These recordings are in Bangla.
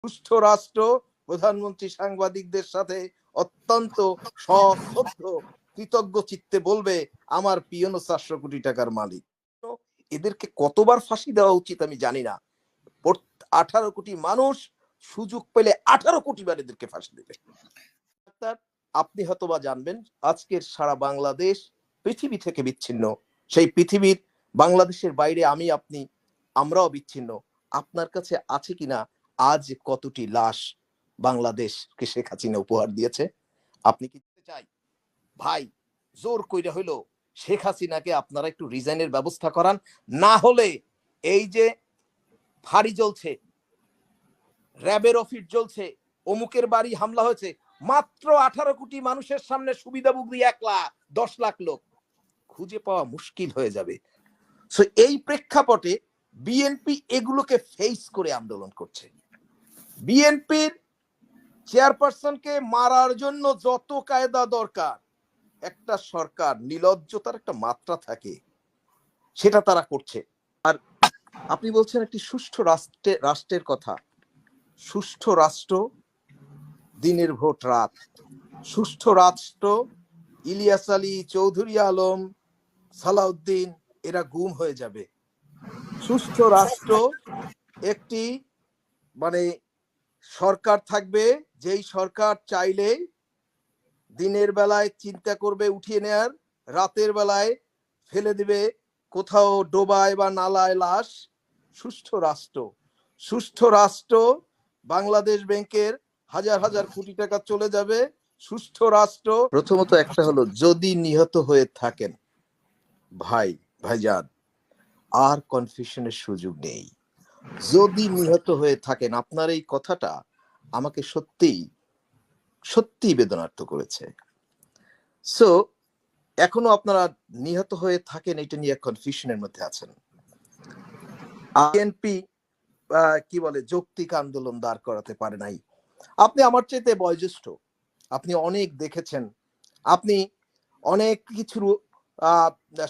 সুষ্ঠ রাষ্ট্র, প্রধানমন্ত্রী সাংবাদিকদের সাথে অত্যন্ত সশ্রদ্ধ কৃতজ্ঞ চিত্তে বলবে, আমার পিয়নো চারশো কোটি টাকার মালিক। এদেরকে কতবার ফাঁসি দেওয়া উচিত আমি জানি না। আঠারো কোটি মানুষ সুযোগ পেলে আঠারো কোটি বার এদেরকে ফাঁসি দেবে। আপনি হয়তো বা জানবেন, আজকের সারা বাংলাদেশ পৃথিবী থেকে বিচ্ছিন্ন। সেই পৃথিবীর বাংলাদেশের বাইরে আমি, আপনি, আমরাও বিচ্ছিন্ন। আপনার কাছে আছে কিনা আজ কতটি লাশ বাংলাদেশকে শেখ হাসিনা উপহার দিয়েছে? আপনি কি চাই? ভাই, জোর কইরা হইল শেখ হাসিনাকে আপনারা একটু রিজাইনের ব্যবস্থা করান, না হলে এই যে ফাঁড়ি জ্বলছে, র্যাবের অফিস জ্বলছে, অমুকের বাড়ি হামলা হয়েছে, মাত্র আঠারো কোটি মানুষের সামনে সুবিধাভোগী এক লাখ, দশ লাখ লোক, খুঁজে পাওয়া মুশকিল হয়ে যাবে। সো এই প্রেক্ষাপটে বিএনপি এগুলোকে ফেস করে আন্দোলন করছে। বিএনপির চেয়ারপারসনকে মারার জন্য যত কায়দা দরকার, একটা সরকার নিলজ্জতার একটা মাত্রা থাকে, সেটা তারা করছে। আর আপনি বলছেন একটি সুষ্ঠু রাষ্ট্রে, রাষ্ট্রের কথা। সুষ্ঠু রাষ্ট্র দিনের ভোট রাত। সুষ্ঠু রাষ্ট্র, ইলিয়াস আলী, চৌধুরী আলম, সালাউদ্দিন, এরা গুম হয়ে যাবে। সুষ্ঠু রাষ্ট্র একটি মানে সরকার থাকবে, যেই সরকার চাইলে দিনের বেলায় চিন্তা করবে উঠিয়ে নেয়ার, রাতের বেলায় ফেলে দিবে, কোথাও ডোবায় বা নালায় লাশ সুষ্ঠু রাষ্ট্র। সুষ্ঠু রাষ্ট্র, বাংলাদেশ ব্যাংকের হাজার হাজার কোটি টাকা চলে যাবে সুষ্ঠু রাষ্ট্র। প্রথমত একটা হলো, যদি নিহত হয়ে থাকেন, ভাই, ভাইজান, আর কনফিউশনের সুযোগ নেই। যদি নিহত হয়ে থাকেন, আপনার এই কথাটা আমাকে সত্যিই সত্যি বেদনার্থ করেছে। সো এখনও আপনারা নিহত হয়ে থাকেন, এটা নিয়ে কনফিউশনের মধ্যে আছেন। বিএনপি কি বলে, যৌক্তিক আন্দোলন দাঁড় করাতে পারে নাই। আপনি আমার চাইতে বয়োজ্যেষ্ঠ, আপনি অনেক দেখেছেন, আপনি অনেক কিছুর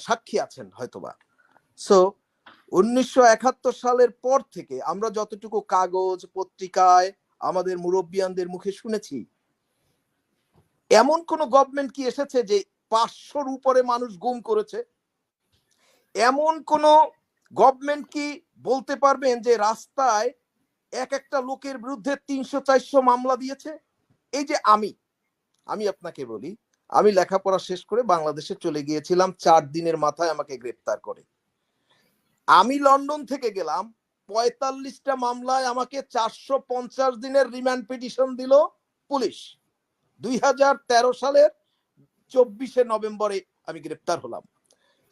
সাক্ষী আছেন হয়তোবা। সো উনিশশো একাত্তর সালের পর থেকে আমরা যতটুকু কাগজ, পত্রিকায় আমাদের মুরব্বিয়ানদের মুখে শুনেছি, এমন কোন গভর্নমেন্ট কি এসেছে যে পাঁচশোর উপরে মানুষ গুম করেছে? এমন কোন গভর্নমেন্ট কি বলতে পারবেন যে রাস্তায় এক একটা লোকের বিরুদ্ধে তিনশো চারশো মামলা দিয়েছে? এই যে আমি আমি আপনাকে বলি, আমি লেখাপড়া শেষ করে বাংলাদেশে চলে গিয়েছিলাম, চার দিনের মাথায় আমাকে গ্রেপ্তার করে। আমি লন্ডন থেকে গেলাম, পঁয়তাল্লিশটা মামলায় আমাকে চারশো পঞ্চাশ দিনের রিমান্ড পিটিশন দিল পুলিশ। দুই হাজার তেরো সালের চব্বিশে নভেম্বরে আমি গ্রেপ্তার হলাম।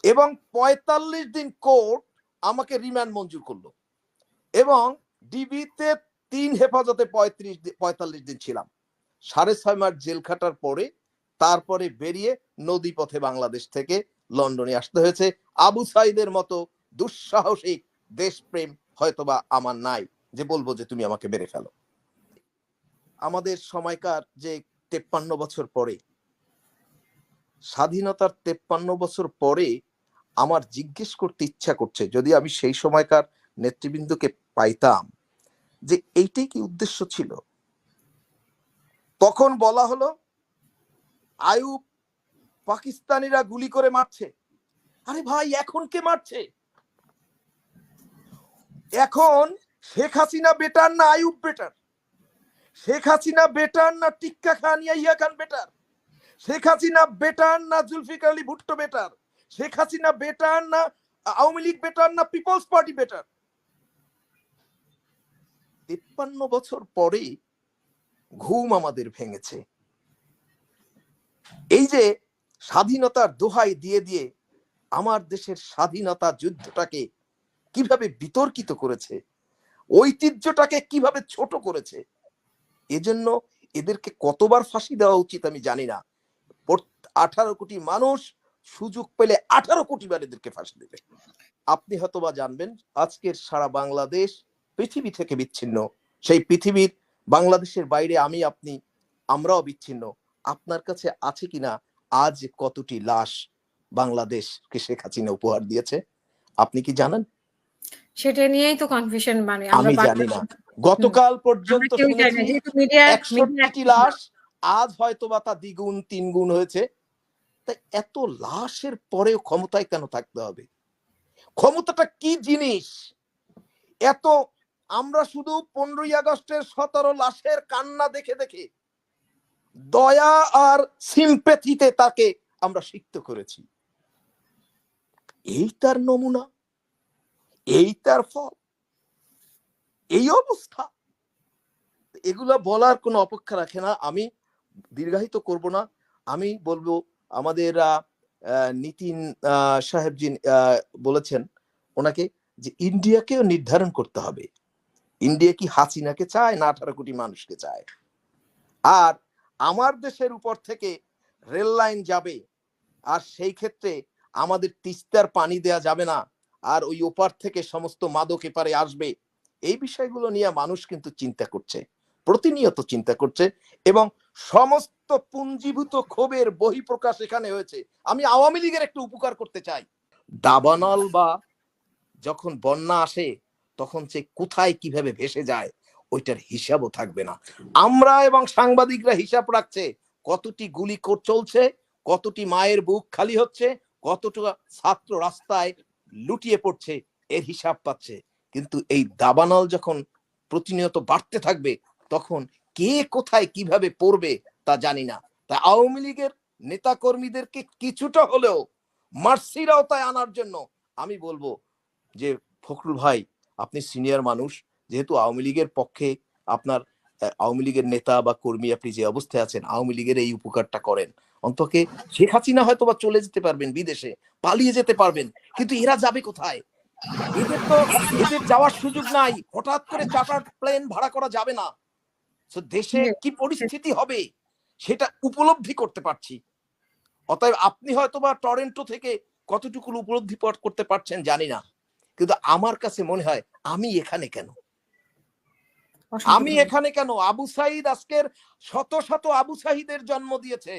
এবং পঁয়তাল্লিশ দিন কোর্ট আমাকে রিমান্ড মঞ্জুর করল। এবং ডিবিতে তিন হেফাজতে পঁয়ত্রিশ পঁয়তাল্লিশ দিন ছিলাম। সাড়ে ছয় মাস জেল খাটার পরে তারপরে বেরিয়ে নদী পথে বাংলাদেশ থেকে লন্ডনে আসতে হয়েছে। আবু সাইদের মতো দুঃসাহসিক দেশপ্রেম হয়তোবা আমার নাই যে বলব যে তুমি আমাকে মেরে ফেলো। আমাদের সময়কার যে তেপ্পান্ন বছর পরে, স্বাধীনতার তেপ্পান্ন বছর পরে আমার জিজ্ঞেস করতে ইচ্ছা করছে, যদি আমি সেই সময়কার নেতৃবৃন্দকে পাইতাম, যে এইটাই কি উদ্দেশ্য ছিল? তখন বলা হলো, আয়ুব পাকিস্তানিরা গুলি করে মারছে। আরে ভাই, এখন কে মারছে? এখন শেখ হাসিনা বেটার না আয়ুব বেটার শেখ হাসিনা বেটার না টিক্কা খান ইয়া খান বেটার শেখ হাসিনা বেটার না জুলফিকার আলী ভুট্টো বেটার শেখ হাসিনা বেটার না আওয়ামী লীগ বেটার না পিপলস পার্টি বেটার তিপ্পান্ন বছর পরে ঘুম আমাদের ভেঙেছে। এই যে স্বাধীনতার দোহাই দিয়ে দিয়ে আমার দেশের স্বাধীনতা যুদ্ধটাকে কীভাবে বিতর্কিত করেছে? ঐতিহ্যটাকে কীভাবে ছোট করেছে? এজন্য এদেরকে কতবার ফাঁসি দেওয়া উচিত আমি জানি না। আঠারো কোটি মানুষ সুযোগ পেলে আঠারো কোটি বার এদেরকে ফাঁসি দেবে। আপনি হয়তোবা জানবেন, আজকের সারা বাংলাদেশ পৃথিবী থেকে বিচ্ছিন্ন। সেই পৃথিবীর বাংলাদেশের বাইরে আমি, আপনি, আমরাও বিচ্ছিন্ন। আপনার কাছে আছে কিনা? আজ কতটি লাশ বাংলাদেশকে শেখ হাসিনা উপহার দিয়েছে? আপনি কি জানেন? সেটা নিয়েই তো কনফিউশন মানে আমি জানি না। গতকাল পর্যন্ত একষট্টি লাশ আজ হয়তো বা তা দ্বিগুণ তিন গুণ হয়েছে। তাই এত লাশের পরেও ক্ষমতায় কেন থাকতে হবে? ক্ষমতাটা কি জিনিস? এত আমরা শুধু পনেরোই আগস্টের সতেরো লাশের কান্না দেখে দেখে দয়া আর সিম্পেথিতে তাকে আমরা সিক্ত করেছি। এই তার নমুনা এই তার ফল। এই অবস্থা। এগুলা বলার কোনো অপেক্ষা রাখে না। আমি দীর্ঘায়িত করব না। আমি বলব আমাদের নীতিন আহ, সাহেবজি বলেছেন ওনাকে যে ইন্ডিয়াকেও নির্ধারণ করতে হবে। ইন্ডিয়া কি হাসিনাকে চায় না আঠারো কোটি মানুষকে চায়? আর আমার দেশের উপর থেকে রেল লাইন যাবে। আর সেই ক্ষেত্রে আমাদের তিস্তার পানি দেয়া যাবে না। আর ওই ওপার থেকে সমস্ত মাদক এপারে আসবে। এই বিষয়গুলো নিয়ে মানুষ কিন্তু চিন্তা করছে, প্রতিনিয়ত চিন্তা করছে এবং সমস্ত পুঞ্জীভূত ক্ষোভের বহিঃপ্রকাশ এখানে হয়েছে। আমি আওয়ামী লীগের একটু উপকার করতে চাই। দাবানল বা যখন বন্যা আসে, তখন সে কোথায় কীভাবে ভেসে যায়, ওইটার হিসাবও থাকবে না। আমরা এবং সাংবাদিকরা হিসাব রাখছে, কতটি গুলি চলছে, কতটি মায়ের বুক খালি হচ্ছে, কতটা ছাত্র রাস্তায় লুটিয়ে পড়ছে, এর হিসাব পাচ্ছে। কিন্তু এই দাবানল যখন প্রতিনিয়ত বাড়তে থাকবে, তখন কে কোথায় কীভাবে পড়বে তা জানি না। তাই আওয়ামী লীগের নেতা কর্মীদেরকে কিছুটা হলেও মার্সির আওতায় আনার জন্য আমি বলব যে, ফখরুল ভাই, আপনি সিনিয়র মানুষ, যেহেতু আওয়ামী লীগের পক্ষে আপনার আওয়ামী লীগের নেতা বা কর্মী আপনি যে অবস্থায় আছেন, আওয়ামী লীগের এই উপকারটা করেন। অন্তকে শেখ হাসিনা হয়তো বা চলে যেতে পারবেন বিদেশে পালিয়ে যেতে পারবেন কিন্তু এরা যাবে কোথায়? এদের তো এদের যাওয়ার সুযোগ নাই হঠাৎ করে চার্টার প্লেন ভাড়া করা যাবে না। দেশে কি পরিস্থিতি হবে সেটা উপলব্ধি করতে পারছি। অতএব আপনি হয়তো বা টরেন্টো থেকে কতটুকু উপলব্ধি করতে পারছেন জানি না কিন্তু আমার কাছে মনে হয় আমি এখানে কেন? আমি এখানে কেন? আবু সাইদ আজকের শত শত আবু সাহিদের জন্ম দিয়েছে।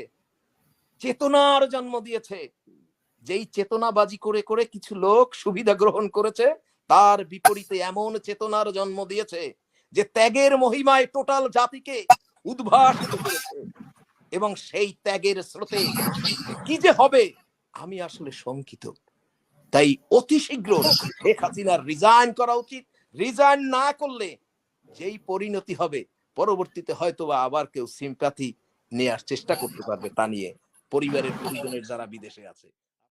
চেতনার জন্ম দিয়েছে। যেই চেতনাবাজি করে করে কিছু লোক সুবিধা গ্রহণ করেছে, তার বিপরীতে এমন চেতনার জন্ম দিয়েছে যে ত্যাগের মহিমায় টোটাল জাতিকে উদ্ভাসিত করেছে। এবং সেই ত্যাগের স্রোতে কি যে হবে, আমি আসলে শঙ্কিত। তাই অতি শীঘ্র শেখ হাসিনার রিজাইন করা উচিত। রিজাইন না করলে যেই পরিণতি হবে, পরবর্তীতে হয়তো আবার কেউ সিম্প্যাথি নেওয়ার চেষ্টা করতে পারবে তা নিয়ে। পরিবারের পরিজনের যারা বিদেশে আছে।